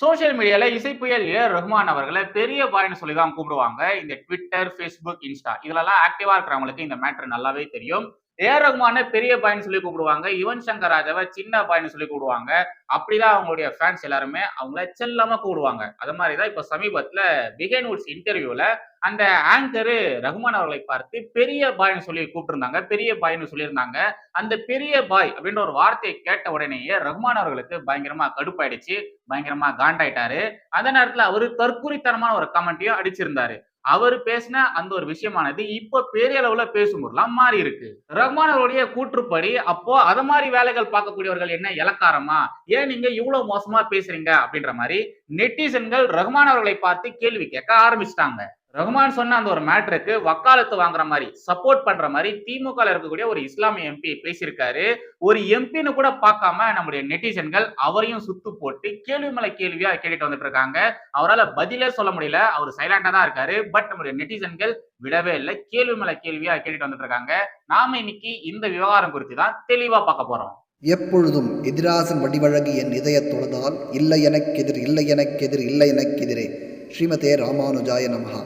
Social மீடியால இசைப்புயல் ஏ ரஹ்மான் அவர்களை பெரிய பாயின்னு சொல்லி தான் கூப்பிடுவாங்க. இந்த ட்விட்டர் ஃபேஸ்புக் இன்ஸ்டா இதுலலாம் ஆக்டிவா இருக்கிறவங்களுக்கு இந்த மேட்டர் நல்லாவே தெரியும். ஏ ரகுமானை பெரிய பாயின்னு சொல்லி கூப்பிடுவாங்க. யுவன் சங்கர் ராஜாவை சின்ன பாயின்னு சொல்லி கூப்பிடுவாங்க. அப்படிதான் அவங்களுடைய ஃபேன்ஸ் எல்லாருமே அவங்கள செல்லமா கூப்பிடுவாங்க. அது மாதிரி தான் இப்போ சமீபத்துல பிகைன் வுட்ஸ் இன்டர்வியூல அந்த ஆங்கரு ரகுமான் அவர்களை பார்த்து பெரிய பாய்னு சொல்லி கூப்பிட்டுருந்தாங்க. பெரிய பாய்னு சொல்லியிருந்தாங்க. அந்த பெரிய பாய் அப்படின்ற ஒரு வார்த்தையை கேட்ட உடனேயே ரகுமான் அவர்களுக்கு பயங்கரமா கடுப்பாயிடுச்சு. பயங்கரமா காண்டாயிட்டாரு. அந்த நேரத்துல அவரு தற்குறித்தனமான ஒரு கமெண்ட்டையும் அடிச்சிருந்தாரு. அவர் பேசின அந்த ஒரு விஷயமானது இப்ப பெரிய அளவுல பேசும்போதெல்லாம் மாறி இருக்கு. ரஹ்மான் அவருடைய கூற்றுப்படி அப்போ அத மாதிரி வேலைகள் பார்க்கக்கூடியவர்கள் என்ன இலக்காரமா? ஏன் நீங்க இவ்வளவு மோசமா பேசுறீங்க? அப்படின்ற மாதிரி நெட்டிசன்கள் ரஹ்மான் அவர்களை பார்த்து கேள்வி கேட்க ஆரம்பிச்சிட்டாங்க. ரகுமான் சொன்ன அந்த ஒரு மேட்ருக்கு வக்காலத்து வாங்குற மாதிரி சப்போர்ட் பண்ற மாதிரி திமுக இருக்கக்கூடிய ஒரு இஸ்லாமிய எம்பி பேசியிருக்காரு. ஒரு எம்பின்னு கூட பார்க்காம நம்முடைய நெட்டிசன்கள் அவரையும் சுத்து போட்டு கேள்வி மேல கேள்வியா கேட்டுட்டு வந்துட்டு இருக்காங்க. அவரால் பதிலே சொல்ல முடியல. அவர் சைலண்டா தான் இருக்காரு. பட் நம்முடைய நெட்டிசன்கள் விடவே இல்லை. கேள்வி மேல கேள்வியா கேட்டுட்டு வந்துட்டு இருக்காங்க. நாம இன்னைக்கு இந்த விவகாரம் குறித்து தான் தெளிவா பார்க்க போறோம். எப்பொழுதும் எதிராசன் வடிவழகு என் இதய தொழுதால் இல்லை எனக்கெதிர் இல்லை எனக்கெதிர் இல்லை எனக்கெதிரே ஸ்ரீமதே ராமானுஜாய நமகா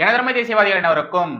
எனதர்மை தேசியவாதிகள் அனைவருக்கும்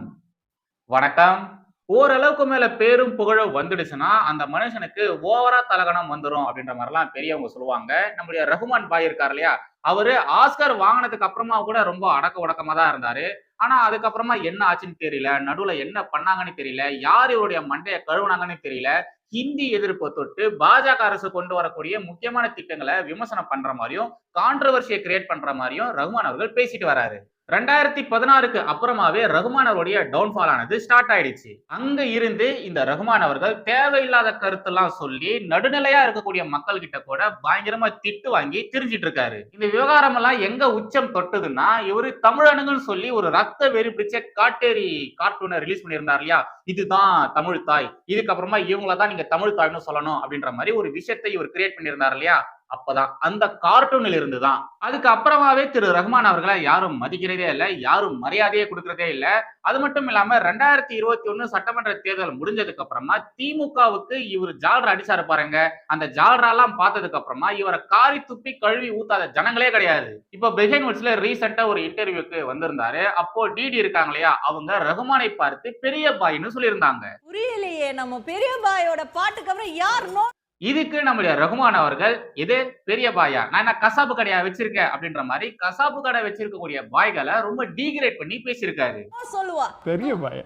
வணக்கம். ஓரளவுக்கு மேல பேரும் புகழும் வந்துடுச்சுன்னா அந்த மனுஷனுக்கு ஓவரா தலகணம் வந்துடும் அப்படின்ற மாதிரிலாம் பெரியவங்க சொல்லுவாங்க. நம்முடைய ரகுமான் பாய் இருக்கார் இல்லையா? அவரு ஆஸ்கர் வாங்கினதுக்கு அப்புறமா கூட ரொம்ப அடக்க உடக்கமா தான் இருந்தாரு. ஆனா அதுக்கப்புறமா என்ன ஆச்சுன்னு தெரியல. நடுவுல என்ன பண்ணாங்கன்னு தெரியல. யார் இவருடைய மண்டையை கழுவுனாங்கன்னு தெரியல. ஹிந்தி எதிர்ப்பை தொட்டு பாஜக அரசு கொண்டு வரக்கூடிய முக்கியமான திட்டங்களை விமர்சனம் பண்ற மாதிரியும் கான்ட்ரவர்சியை கிரியேட் பண்ற மாதிரியும் ரகுமான் அவர்கள் பேசிட்டு வராரு. ரெண்டாயிரத்தி பதினாறுக்கு அப்புறமாவே ரகுமான் அவருடைய டவுன்ஃபால் ஆனது ஸ்டார்ட் ஆயிடுச்சு. அங்க இருந்து இந்த ரகுமான் அவர்கள் தேவையில்லாத கருத்தெல்லாம் சொல்லி நடுநிலையா இருக்கக்கூடிய மக்கள் கிட்ட கூட பயங்கரமா திட்டு வாங்கி திரிஞ்சிட்டு இருக்காரு. இந்த விவகாரம் எல்லாம் எங்க உச்சம் தொட்டுதுன்னா இவரு தமிழனுங்கன்னு சொல்லி ஒரு ரத்த வெறி பிடிச்ச காட்டேரி கார்ட்டூனை ரிலீஸ் பண்ணியிருந்தார் இல்லையா? இதுதான் தமிழ் தாய். இதுக்கப்புறமா இவங்கள தான் நீங்க தமிழ் தாய்னு சொல்லணும் அப்படின்ற மாதிரி ஒரு விஷயத்தை இவர் கிரியேட் பண்ணியிருந்தார் இல்லையா? அப்பதான். அந்த கார்ட்டூனில் இருந்து தான் அதுக்கு அப்புறமாவே திரு ரஹ்மான் அவர்களை யாரும் மதிக்கிறதே இல்லை யாரும் மரியாதையே கொடுக்கறதே இல்லை. அது மட்டும் இல்லாம ரெண்டாயிரத்தி இருபத்தி ஒண்ணு சட்டமன்ற தேர்தல் முடிஞ்சதுக்கு அப்புறமா திமுகவுக்கு இவர் ஜால்ரா அடிச்சாரு பாருங்க. அந்த ஜால்ரா எல்லாம் பார்த்ததுக்கு அப்புறமா இவரை காரி துப்பி கழுவி ஊத்தாத ஜனங்களே கிடையாது. இப்ப பெஹைன் வுட்ஸ்ல ரீசெண்டா ஒரு இன்டர்வியூக்கு வந்திருந்தாரு. அப்போ டிடி இருக்காங்க இல்லையா? அவங்க ரகுமானை பார்த்து பெரிய பாயின்னு சொல்லியிருந்தாங்க. புரியலையே நம்ம பெரிய பாயோட பாட்டுக்கு அப்புறம் யார் நோ இதுக்கு நம்முடைய ரகுமான் அவர்கள் இது பெரிய பாயா நான் என்ன கசாப்பு கடையா வச்சிருக்கேன் அப்படின்ற மாதிரி கசாப்பு கடை வச்சிருக்கக்கூடிய பாய்களை ரொம்ப டீகிரேட் பண்ணி பேசியிருக்காரு. சொல்லுவா. பெரிய பய.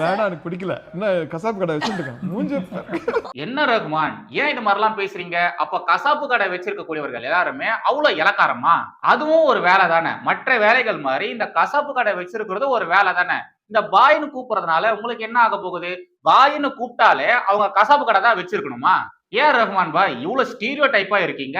வேணாம் எனக்கு பிடிக்கல. என்ன கசாப்பு கடை வச்சுருக்கேன் மூஞ்ச என்ன ரகுமான் ஏன் இது மாதிரிலாம் பேசுறீங்க? அப்ப கசாப்பு கடை வச்சிருக்கக்கூடியவர்கள் எல்லாருமே அவ்வளவு இலக்காரமா? அதுவும் ஒரு வேலை தானே மற்ற வேலைகள் மாதிரி இந்த கசாப்பு கடை வச்சிருக்கிறது ஒரு வேலை தானே இந்த பாயின்னு கூப்பிடுறதுனால உங்களுக்கு என்ன ஆக போகுது? பாயின்னு கூப்பிட்டாலே அவங்க கசாப்பு கடை தான் வச்சிருக்கணுமா? ஏன் ரஹ்மான் பாய் இவ்வளவு ஸ்டீரியோ டைப்பா இருக்கீங்க?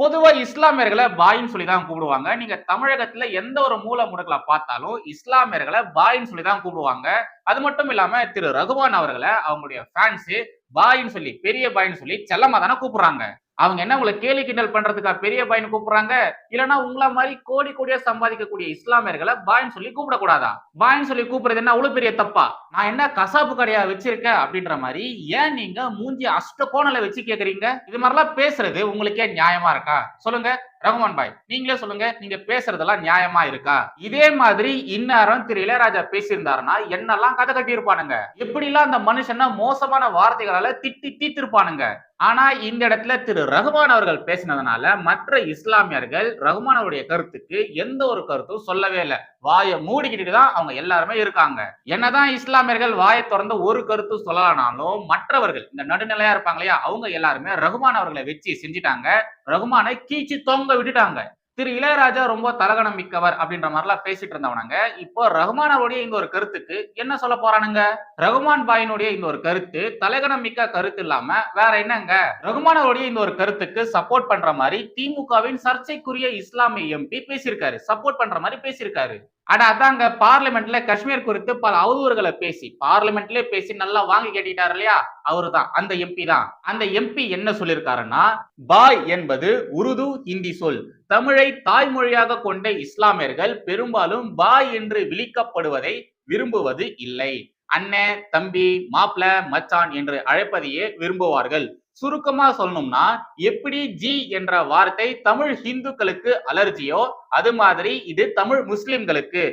பொதுவா இஸ்லாமியர்களை பாயின்னு சொல்லி தான் கூப்பிடுவாங்க. நீங்க தமிழகத்துல எந்த ஒரு மூல முடுக்கலை பார்த்தாலும் இஸ்லாமியர்களை பாயின்னு சொல்லி தான் கூப்பிடுவாங்க. அது மட்டும் இல்லாம திரு ரகுமான் அவர்களை அவங்களுடைய ஃபேன்ஸ் பாயின்னு சொல்லி பெரிய பாயின்னு சொல்லி செல்லமா தானே கூப்பிடுறாங்க. அவங்க என்ன உங்களை கேலி கிண்டல் பண்றதுக்கா பெரிய பாயின்னு கூப்பிடுறாங்க? இல்லைன்னா உங்களை மாதிரி கோடி கோடியா சம்பாதிக்கக்கூடிய இஸ்லாமியர்களை பாயின்னு சொல்லி கூப்பிடக்கூடாதா? பாயின்னு சொல்லி கூப்பிடுறது என்ன அவ்வளவு பெரிய தப்பா? நான் என்ன கசாப்பு கடையா வச்சிருக்கேன் அப்படின்ற மாதிரி ஏன் நீங்க மூஞ்சி அஷ்ட கோணல வச்சு கேக்குறீங்க? இது மாதிரிலாம் பேசுறது உங்களுக்கே நியாயமா இருக்கா? சொல்லுங்க. ரகுமான் பாய் நீங்களே சொல்லுங்க நீங்க பேசுறதெல்லாம் நியாயமா இருக்கா? இதே மாதிரி இந்நேரம் திரு இளையராஜா பேசியிருந்தாருன்னா என்னெல்லாம் கதை கட்டியிருப்பானுங்க? எப்படிலாம் அந்த மனுஷனை மோசமான வார்த்தைகளால திட்டி தீத்திருப்பானுங்க ஆனா இந்த இடத்துல திரு ரகுமான் அவர்கள் பேசினதுனால மற்ற இஸ்லாமியர்கள் ரகுமான் அவருடைய கருத்துக்கு எந்த ஒரு கருத்தும் சொல்லவே இல்லை. வாயை மூடிக்கிட்டு தான் அவங்க எல்லாருமே இருக்காங்க. என்னதான் இஸ்லாமியர்கள் வாயை திறந்து ஒரு கருத்து சொல்லலானாலும் மற்றவர்கள் இந்த நடுநிலையா இருப்பாங்க இல்லையா அவங்க எல்லாருமே ரகுமான் அவர்களை வச்சு செஞ்சுட்டாங்க. ரகுமானை கீச்சு தொங்க விட்டுட்டாங்க. திரு இளையராஜா ரொம்ப தலகணம் மிக்கவர் அப்படின்ற மாதிரிலாம் பேசிட்டு இருந்தவனாங்க. இப்போ ரகுமான் அவருடைய இந்த ஒரு கருத்துக்கு என்ன சொல்ல போறானுங்க? ரகுமான் பாயினுடைய இந்த ஒரு கருத்து தலகணம் மிக்க கருத்து இல்லாம வேற என்னங்க? ரகுமான் அவருடைய இந்த ஒரு கருத்துக்கு சப்போர்ட் பண்ற மாதிரி திமுகவின் சர்ச்சைக்குரிய இஸ்லாமிய எம்பி பேசியிருக்காரு. சப்போர்ட் பண்ற மாதிரி பேசியிருக்காரு. ஆனா அதாங்க பார்லிமெண்ட்ல காஷ்மீர் குறித்து பல அவதூறுகளை பேசி பார்லிமெண்ட்லயே பேசி நல்லா வாங்கி கேட்டிட்டாரு இல்லையா? அவரு தான் அந்த எம்பி தான். அந்த எம்பி என்ன சொல்லியிருக்காருன்னா பாய் என்பது உருது ஹிந்தி சொல். தமிழை தாய்மொழியாக கொண்ட இஸ்லாமியர்கள் பெரும்பாலும் பாய் என்று விழிக்கப்படுவதை விரும்புவது இல்லை. அண்ணன் தம்பி மாப்ள மச்சான் என்று அழைப்பதையே விரும்புவார்கள். சுருக்கமா சொல்லணும்னா எப்படி ஜி என்ற வார்த்தை தமிழ் ஹிந்துக்களுக்கு அலர்ஜியோ அது மாதிரி இது தமிழ் முஸ்லிம்களுக்கு.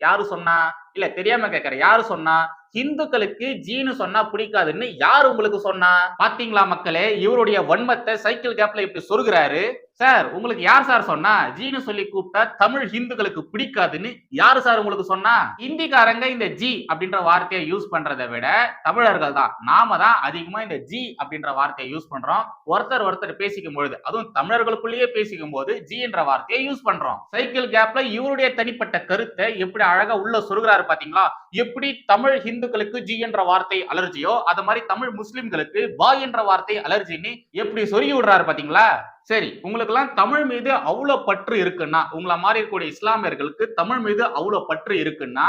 யாரு சொன்னா? இல்ல தெரியாம கேக்குற யாரு சொன்னா? ஹிந்துக்களுக்கு ஜீனு சொன்னா பிடிக்காதுன்னு யார் உங்களுக்கு சொன்னா? பாத்தீங்களா மக்களே? இவருடைய வன்மத்தை சைக்கிள் கேப்ல இப்படி சொருகிறாரு. சார் உங்களுக்கு யார் சார் சொன்னா? ஜீனு சொல்லி கூப்பிட்டா தமிழ் ஹிந்துக்களுக்கு பிடிக்காதுன்னு யாரு சார் உங்களுக்கு சொன்னா? ஹிந்திக்காரங்க இந்த ஜி அப்படின்ற வார்த்தையை யூஸ் பண்றதை விட தமிழர்கள் தான். நாம தான் அதிகமா இந்த ஜி அப்படின்ற வார்த்தையை யூஸ் பண்றோம். ஒருத்தர் ஒருத்தர் பேசிக்கும் பொழுது அதுவும் தமிழர்களுக்குள்ளேயே பேசிக்கும் போது ஜி என்ற வார்த்தையை யூஸ் பண்றோம். சைக்கிள் கேப்ல இவருடைய தனிப்பட்ட கருத்தை எப்படி அழகா உள்ள சொருகிறாரு பாத்தீங்களா? எப்படி தமிழ் ஹிந்து இந்துக்களுக்கு ஜி என்ற வார்த்தை அலர்ஜியோ அது மாதிரி தமிழ் முஸ்லிம்களுக்கு வா என்ற வார்த்தை அலர்ஜின்னு எப்படி சொருகி விடுறாரு பாத்தீங்களா? சரி உங்களுக்கு எல்லாம் தமிழ் மீது அவ்வளவு பற்று இருக்குன்னா உங்களை மாதிரி இருக்கக்கூடிய இஸ்லாமியர்களுக்கு தமிழ் மீது அவ்வளவு பற்று இருக்குன்னா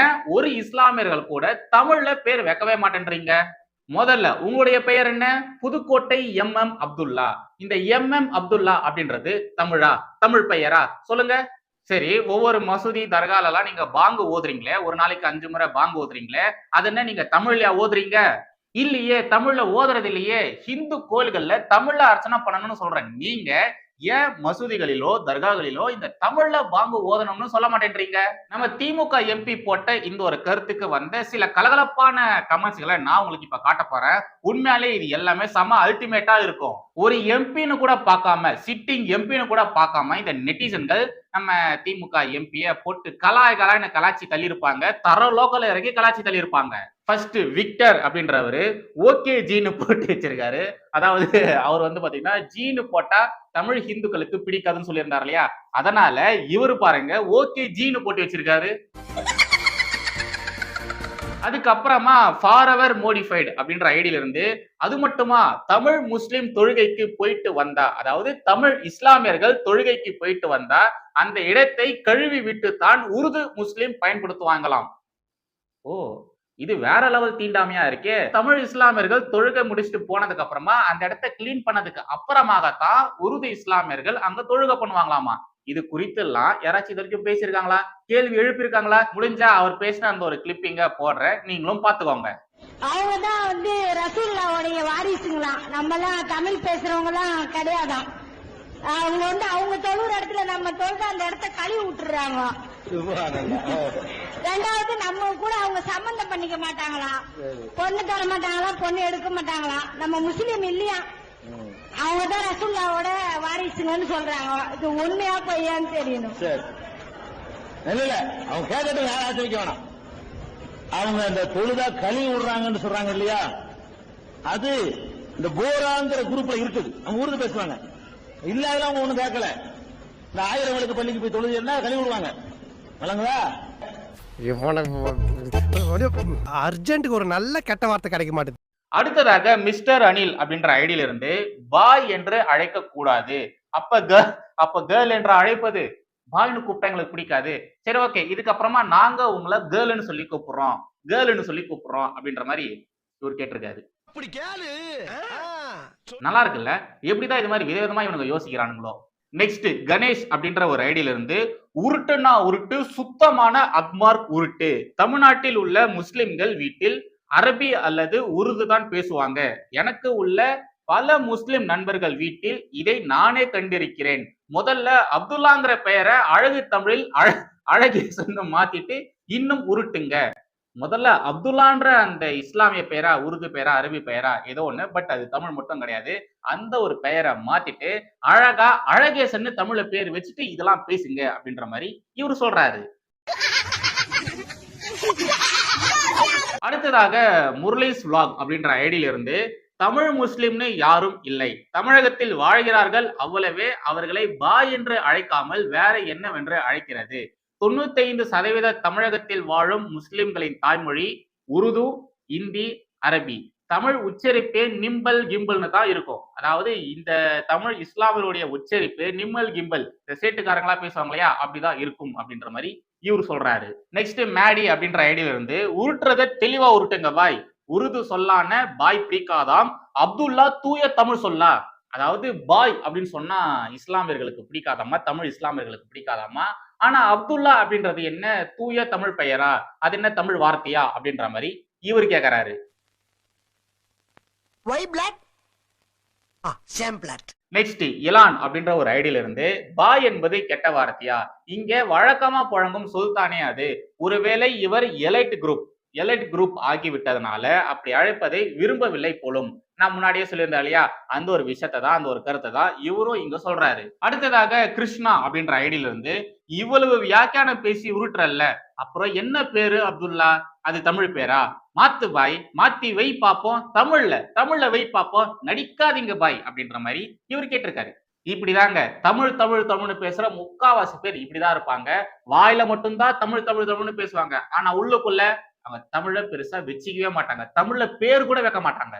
ஏன் ஒரு இஸ்லாமியர்கள் கூட தமிழ்ல பேர் வைக்கவே மாட்டேன்றீங்க? முதல்ல உங்களுடைய பெயர் என்ன? Pudukkottai M M Abdullah. இந்த எம் எம் அப்துல்லா அப்படின்றது தமிழா? தமிழ் பெயரா? சொல்லுங்க. சரி ஒவ்வொரு மசூதி தர்கால எல்லாம் நீங்க பாங்கு ஓதுறீங்களே ஒரு நாளைக்கு அஞ்சு முறை பாங்கு ஓதுறீங்களே அது என்ன நீங்க தமிழ்லயா ஓதுறீங்க? இல்லையே தமிழ்ல ஓதுறது இல்லையே ஹிந்து கோயில்கள்ல தமிழ்ல அர்ச்சனை பண்ணணும்னு சொல்றேன். நீங்க ஏன் மசூதிகளிலோ தர்காகளிலோ இந்த தமிழ்ல பாம்பு ஓதணும்னு சொல்ல மாட்டேன்றீங்க? நம்ம திமுக எம்பி போட்ட இந்த ஒரு கருத்துக்கு வந்த சில கலகலப்பான கமெண்ட்ஸ்களை நான் உங்களுக்கு இப்ப காட்ட போறேன். உண்மையாலே இது எல்லாமே செம அல்டிமேட்டா இருக்கும். ஒரு எம்பின்னு கூட பார்க்காம சிட்டிங் எம்பின்னு கூட பார்க்காம இந்த நெட்டிசன்கள் நம்ம திமுக எம்பியை போட்டு கலாய் கலாய்னு கலாச்சி தள்ளியிருப்பாங்க. தர லோக்கல் இறக்கி கலாச்சி தள்ளியிருப்பாங்க. ஃபர்ஸ்ட் விக்டர் அப்படின்றவரு ஓகே ஜீனு போட்டு வச்சிருக்காரு. அதாவது அவர் வந்து பாத்தீங்கன்னா ஜீனு போட்டா தமிழ் ஹிந்துக்களுக்கு பிடிக்காதுன்னு சொல்லியிருந்தார் இல்லையா? அதனால இவர் பாருங்க ஓகே ஜீனு போட்டு வச்சிருக்காரு. அதுக்கப்புறமா ஃபாரெவர் மோடிஃபைடு அப்படின்ற ஐடியில இருந்து அது மட்டுமா தமிழ் முஸ்லிம் தொழுகைக்கு போயிட்டு வந்தா அதாவது தமிழ் இஸ்லாமியர்கள் தொழுகைக்கு போயிட்டு வந்தா அந்த இடத்தை கழுவி விட்டு தான் உருது முஸ்லிம் பயன்படுத்துவாங்களாம். ஓ இது வேற லெவல் தீண்டாமையா இருக்கே. தமிழ் இஸ்லாமியர்கள் தொழுகை முடிச்சுட்டு போனதுக்கு அப்புறமா அந்த இடத்த கிளீன் பண்ணதுக்கு அப்புறமாகத்தான் உருது இஸ்லாமியர்கள் அங்க தொழுகை பண்ணுவாங்களாமா? இது குறித்து எல்லாம் யாராச்சும் இது வரைக்கும் பேசியிருக்காங்களா? கேள்வி எழுப்பியிருக்காங்களா? முடிஞ்சா அவர் பேசின அந்த ஒரு கிளிப்பிங்க போடுறேன். நீங்களும் பாத்துக்கோங்க அவங்க தான் வந்து ரசூல்லாவுடைய வாரிசுங்களாம். நம்ம எல்லாம் தமிழ் பேசுறவங்க எல்லாம் அவங்க வந்து அவங்க தொழுற இடத்துல நம்ம தொழுது அந்த இடத்த கழுவி விட்டுறாங்க ரெண்டாவது நம்ம கூட அவங்க சம்பந்தம் பண்ணிக்க மாட்டாங்களாம் பொண்ணு தர மாட்டாங்களாம் பொண்ணு எடுக்க மாட்டாங்களாம் நம்ம முஸ்லீம் இல்லையா? அவங்க தான் ரசூல்லாவோட வாரிசுங்கன்னு சொல்றாங்க. இது உண்மையா பொய்யான்னு தெரியணும். சரி. இல்ல இல்ல. அவங்க கேட்கட்டும் யாரும் ஆச்சரிக்க வேணாம். அவங்க இந்த தொழுதா கழுவி விடுறாங்கன்னு சொல்றாங்க இல்லையா? அது இந்த போராங்கிற குரூப்ல இருக்குது. அவங்க ஊருக்கு பேசுவாங்க. இல்லாத அவங்க ஒண்ணும் கேட்கல. இந்த ஆயிரம் விளக்கு பள்ளிக்கு போய் தொழுது என்ன? கழுவி விடுவாங்க. இவனுக்கு அர்ஜென்ட்டுக்கு ஒரு நல்ல கெட்ட வார்த்தை கிடைக்க மாட்டேது. அடுத்ததாக மிஸ்டர் அனில் அப்படின்ற ஐடியில இருந்து பாய் என்று அழைக்க கூடாது அப்ப க அப்ப கேர்ள் என்று அழைப்பது பாய்னு கூப்பிட்டா எங்களுக்கு பிடிக்காது. சரி ஓகே. இதுக்கப்புறமா நாங்க உங்களை கேர்ள்னு சொல்லி கூப்பிடுறோம். கேர்ள்னு சொல்லி கூப்பிடுறோம் அப்படின்ற மாதிரி இவர் கேட்டிருக்காரு. அப்படி கேளு. நல்லா இருக்குல்ல? எப்படிதான் இது மாதிரி விதவிதமா இவனுங்க யோசிக்கிறானுங்களோ? நெக்ஸ்ட் கணேஷ் அப்படின்ற ஒரு ஐடியில இருந்து உருட்டுனா உருட்டு சுத்தமான அக்மார்க் உருட்டு. தமிழ்நாட்டில் உள்ள முஸ்லிம்கள் வீட்டில் அரபி அல்லது உருது தான் பேசுவாங்க. எனக்கு உள்ள பல முஸ்லிம் நண்பர்கள் வீட்டில் இதை நானே கண்டிருக்கிறேன். முதல்ல அப்துல்லாங்கிற பெயரை அழகு தமிழில் அழ அழகேசன் மாத்திட்டு இன்னும் உருட்டுங்க. முதல்ல அப்துல்லான்ற அந்த இஸ்லாமிய பெயரா உருது பெயரா அரபி பெயரா ஏதோ ஒண்ணு பட் அது தமிழ் மட்டும் கிடையாது. அந்த ஒரு பெயரை மாத்திட்டு அழகா அழகேசன்னு தமிழ பேர் வச்சுட்டு இதெல்லாம் பேசுங்க அப்படின்ற மாதிரி இவர் சொல்றாரு. அடுத்ததாக முரளிஸ் vlog அப்படின்ற ஐடியில இருந்து தமிழ் முஸ்லிம்னு யாரும் இல்லை. தமிழகத்தில் வாழ்கிறார்கள் அவ்வளவே அவர்களை பாய் என்று அழைக்காமல் வேற என்னவென்று அழைக்கிறது. தொண்ணூத்தைந்து சதவீத தமிழகத்தில் வாழும் முஸ்லிம்களின் தாய்மொழி உருது இந்தி அரபி. தமிழ் உச்சரிப்பே நிம்பல் கிம்பல்னு தான் இருக்கும். அதாவது இந்த தமிழ் இஸ்லாமியருடைய உச்சரிப்பு நிம்மல் கிம்பல். இந்த சேட்டுக்காரங்களா பேசுவாங்க இல்லையா அப்படிதான் இருக்கும் அப்படின்ற மாதிரி இவர் சொல்றாரு. நெக்ஸ்ட் மேடி அப்படின்ற ஐடியில இருந்து உருட்டுறத தெளிவா உருட்டுங்க பாய். உருது சொல்லான பாய் பிடிக்காதாம். அப்துல்லா தூய தமிழ் சொல்லா. அதாவது பாய் அப்படின்னு சொன்னா இஸ்லாமியர்களுக்கு பிடிக்காதாமா? தமிழ் இஸ்லாமியர்களுக்கு பிடிக்காதாமா? ஆனா அப்துல்லா அப்படின்றது என்ன? தூய தமிழ் பெயரா? அது என்ன தமிழ் வார்த்தையா? அப்படின்ற மாதிரி இவர் கேக்குறாரு. நெக்ஸ்ட் இலான் அப்படின்ற ஒரு ஐடியில இருந்து பாய் என்பது கெட்ட வார்த்தையா? இங்க வழக்கமா புழங்கும் சுல்தானே அது. ஒருவேளை இவர் எலைட் குரூப் எலைட் குரூப் ஆகிவிட்டதுனால அப்படி அழைப்பதை விரும்பவில்லை போலும். நான் முன்னாடியே சொல்லியிருந்தேன் இல்லையா? அந்த ஒரு விஷயத்தை தான் அந்த ஒரு கருத்தை தான் இவரும் இங்க சொல்றாரு. அடுத்ததாக கிருஷ்ணா அப்படின்ற ஐடியில இருந்து இவ்வளவு வியாக்கியானம் பேசி உருட்டுறல்ல அப்புறம் என்ன பேரு அப்துல்லா? அது தமிழ் பேரா? மாத்து பாய் மாத்தி வை பார்ப்போம் தமிழ்ல தமிழ்ல வை பார்ப்போம் நடிக்காதீங்க பாய் அப்படின்ற மாதிரி இவர் கேட்டிருக்காரு. இப்படிதாங்க தமிழ் தமிழ் தமிழ்னு பேசுற முக்காவாசி பேர் இப்படிதான் இருப்பாங்க. வாயில மட்டும்தான் தமிழ் தமிழ் தமிழ்னு பேசுவாங்க. ஆனா உள்ளுக்குள்ள அவங்க தமிழ பெருசா வச்சுக்கவே மாட்டாங்க. தமிழ்ல பேர் கூட வைக்க மாட்டாங்க.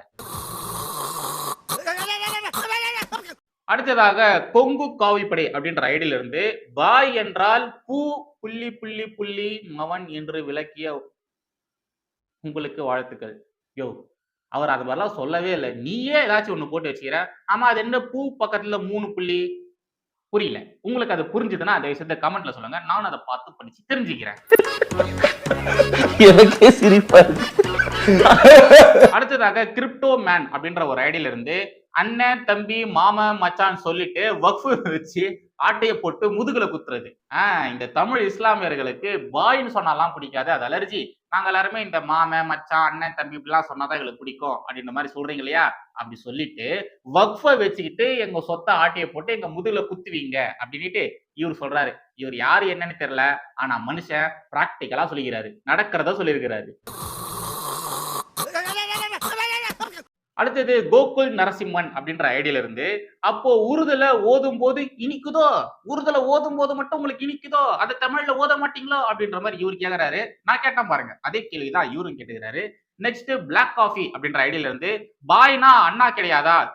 அடுத்ததாக கொங்கு காவிப்படை அப்படின்ற ஐடியில இருந்து பாய் என்றால் பூ புள்ளி புள்ளி புள்ளி மவன் என்று விளக்கிய உங்களுக்கு வாழ்த்துக்கள். யோ அவர் அது மாதிரிலாம் சொல்லவே இல்லை. நீயே ஏதாச்சும் ஒண்ணு போட்டு வச்சுக்கிற. ஆமா அது என்ன பூ பக்கத்துல மூணு புள்ளி? புரியல. உங்களுக்கு அது புரிஞ்சுதுன்னா அந்த விஷயத்த கமெண்ட்ல சொல்லுங்க. நானும் அதை பார்த்து படிச்சு தெரிஞ்சுக்கிறேன். எனக்கே சிரிப்பா அடுத்ததாக கிரிப்டோ மேன் அப்படின்ற ஒரு ஐடியில இருந்து அண்ணன் தம்பி மாமன் மச்சான் சொல்லிட்டு வக்ஃபு வச்சு ஆட்டைய போட்டு முதுகுல குத்துறது. ஆஹ் இந்த தமிழ் இஸ்லாமியர்களுக்கு பாய்ன்னு சொன்னாலாம் பிடிக்காது அது அலர்ஜி நாங்க எல்லாருமே இந்த மாமன் மச்சான் அண்ணன் தம்பி இப்படிலாம் சொன்னாதான் எங்களுக்கு பிடிக்கும் அப்படின்ற மாதிரி சொல்றீங்க இல்லையா? அப்படி சொல்லிட்டு வக்ஃபை வச்சுக்கிட்டு எங்க சொத்தை ஆட்டைய போட்டு எங்க முதுகுல குத்துவீங்க அப்படின்னுட்டு இவர் சொல்றாரு இவர் யாரு என்னன்னு தெரியல ஆனா மனுஷன் பிராக்டிக்கலா சொல்லிக்கிறாரு நடக்கிறத சொல்லியிருக்கிறாரு. அடுத்தது கோகுல் நரசிம்மன் அப்படின்ற ஐடியில இருந்து அப்போ உருதுல ஓதும் போது இனிக்குதோ? உருதுல ஓதும் போது மட்டும் உங்களுக்கு இனிக்குதோ? அதை தமிழ்ல ஓத மாட்டீங்களோ? அப்படின்ற மாதிரி இவர் கேக்குறாரு. நான் கேட்டேன் பாருங்க. அதே கேள்விதான் இவரும் கேட்டுக்கிறாரு. நெக்ஸ்ட் பிளாக் காஃபி அப்படின்ற ஐடியில இருந்து பாய்னா அண்ணா கிடையாதா?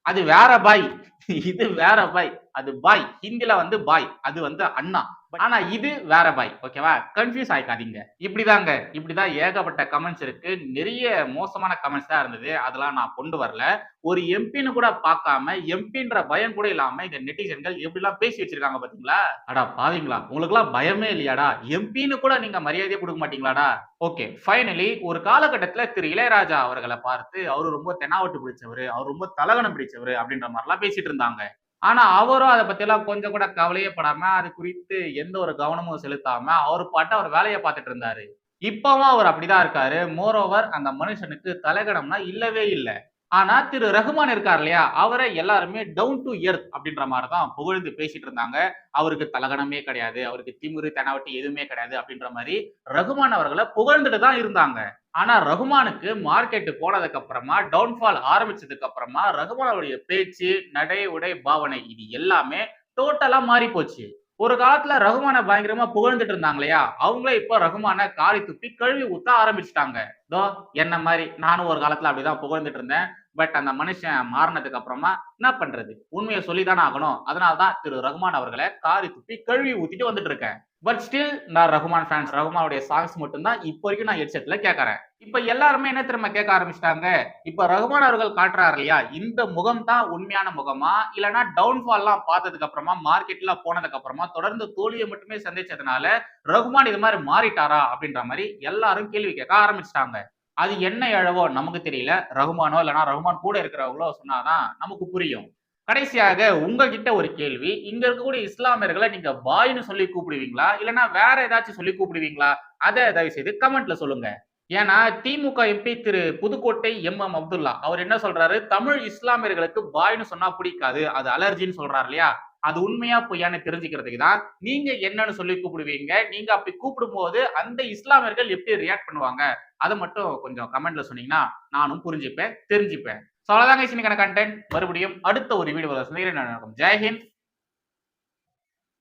அது வேற பாய். இது வேற பாய். அது பாய். ஹிந்தில வந்து பாய். அது வந்து அண்ணா. ஆனா இது வேற பாய். ஓகேவா? கன்ஃபியூஸ் ஆயிக்காதீங்க. இப்படிதாங்க. இப்படிதான் ஏகப்பட்ட கமெண்ட்ஸ் இருக்கு. நிறைய மோசமான கமெண்ட்ஸ் தான் இருந்தது. அதெல்லாம் நான் கொண்டு வரல. ஒரு எம்பின்னு கூட பார்க்காம எம்பின்ற பயம் கூட இல்லாம இந்த நெட்டிசன்கள் எப்படிலாம் பேசி வச்சிருக்காங்க பாத்தீங்களா? அடா பாவீங்களா? உங்களுக்கு எல்லாம் பயமே இல்லையாடா? எம்பின்னு கூட நீங்க மரியாதையே கொடுக்க மாட்டீங்களாடா? ஓகே ஃபைனலி ஒரு காலகட்டத்துல திரு இளையராஜா அவர்களை பார்த்து அவரு ரொம்ப தெனாவட்டு பிடிச்சவர் அவர் ரொம்ப தலகணம் பிடிச்சவர் அப்படின்ற மாதிரிலாம் பேசிட்டு இருந்தாங்க. ஆனா அவரும் அதை பத்தி எல்லாம் கொஞ்சம் கூட கவலையே படாம அது குறித்து எந்த ஒரு கவனமும் செலுத்தாம அவர் பாட்டு அவர் வேலையை பார்த்துட்டு இருந்தாரு. இப்பவும் அவர் அப்படிதான் இருக்காரு. மோரோவர் அந்த மனுஷனுக்கு தலைகணம்னா இல்லவே இல்லை. ஆனா திரு ரகுமான் இருக்கார் இல்லையா? அவரை எல்லாருமே டவுன் டு எர்த் அப்படின்ற மாதிரி தான் புகழ்ந்து பேசிட்டு இருந்தாங்க. அவருக்கு தலகணமே கிடையாது. அவருக்கு திமிரு தெனாவட்டி எதுவுமே கிடையாது அப்படின்ற மாதிரி ரகுமான் அவர்களை புகழ்ந்துட்டு தான் இருந்தாங்க. ஆனா ரகுமானுக்கு மார்க்கெட் போனதுக்கு அப்புறமா டவுன்ஃபால் ஆரம்பிச்சதுக்கு அப்புறமா ரகுமானுடைய பேச்சு நடை உடை பாவனை இது எல்லாமே டோட்டலா மாறி போச்சு ஒரு காலத்துல ரகுமான பயங்கரமா புகழ்ந்துட்டு இருந்தாங்க இல்லையா அவங்களே இப்போ ரகுமான காரி துப்பி கழுவி ஊத்த ஆரம்பிச்சுட்டாங்க. தோ என்ன மாதிரி? நானும் ஒரு காலத்துல அப்படிதான் புகழ்ந்துட்டு இருந்தேன். பட் அந்த மனுஷன் மாறினதுக்கு அப்புறமா என்ன பண்றது? உண்மையை சொல்லிதானே ஆகணும். அதனாலதான் திரு ரகுமான் அவர்களை காரி துப்பி கழுவி ஊத்திட்டு வந்துட்டு இருக்கேன். பட் ஸ்டில் நான் ரகுமான் ஃபேன்ஸ் ரகுமானுடைய சாங்ஸ் மட்டும்தான் இப்போ வரைக்கும் நான் ஹெட்செட்ல கேட்கறேன் இப்ப எல்லாருமே என்ன திரும்ப கேட்க ஆரம்பிச்சிட்டாங்க? இப்ப ரகுமான் அவர்கள் காட்டுறாரு இல்லையா? இந்த முகம் தான் உண்மையான முகமா? இல்லைன்னா டவுன்ஃபால்லாம் பார்த்ததுக்கு அப்புறமா மார்க்கெட்ல போனதுக்கு அப்புறமா தொடர்ந்து தோல்வியை மட்டுமே சந்திச்சதுனால ரகுமான் இது மாதிரி மாறிட்டாரா அப்படின்ற மாதிரி எல்லாரும் கேள்வி கேட்க ஆரம்பிச்சிட்டாங்க. அது என்ன எழவோ நமக்கு தெரியல. ரகுமானோ இல்லைன்னா ரகுமான் கூட இருக்கிறவங்களோ சொன்னாதான் நமக்கு புரியும். கடைசியாக உங்ககிட்ட ஒரு கேள்வி இங்க இருக்கக்கூடிய இஸ்லாமியர்களை நீங்க பாய்னு சொல்லி கூப்பிடுவீங்களா? இல்லைன்னா வேற ஏதாச்சும் சொல்லி கூப்பிடுவீங்களா? அதை தயவு செய்து கமெண்ட்ல சொல்லுங்க. ஏன்னா DMK MP Thiru Pudukkottai M M Abdullah அவர் என்ன சொல்றாரு? தமிழ் இஸ்லாமியர்களுக்கு பாய்னு சொன்னா பிடிக்காது அது அலர்ஜின்னு சொல்றாரு இல்லையா? அது உண்மையா பொய்யான்னு தெரிஞ்சுக்கிறதுக்கு தான் நீங்க என்னன்னு சொல்லி கூப்பிடுவீங்க. நீங்க அப்படி கூப்பிடும்போது அந்த இஸ்லாமியர்கள் எப்படி ரியாக்ட் பண்ணுவாங்க? அதை மட்டும் கொஞ்சம் கமெண்ட்ல சொன்னீங்கன்னா நானும் புரிஞ்சுப்பேன் தெரிஞ்சுப்பேன். ஸோ அவ்வளோதாங்க இன்னைக்கான கண்டென்ட் மறுபடியும் அடுத்த ஒரு வீடியோ சந்திக்கிறேன். ஜெய்ஹிந்த்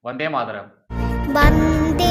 வந்தே மாதரம். வந்தே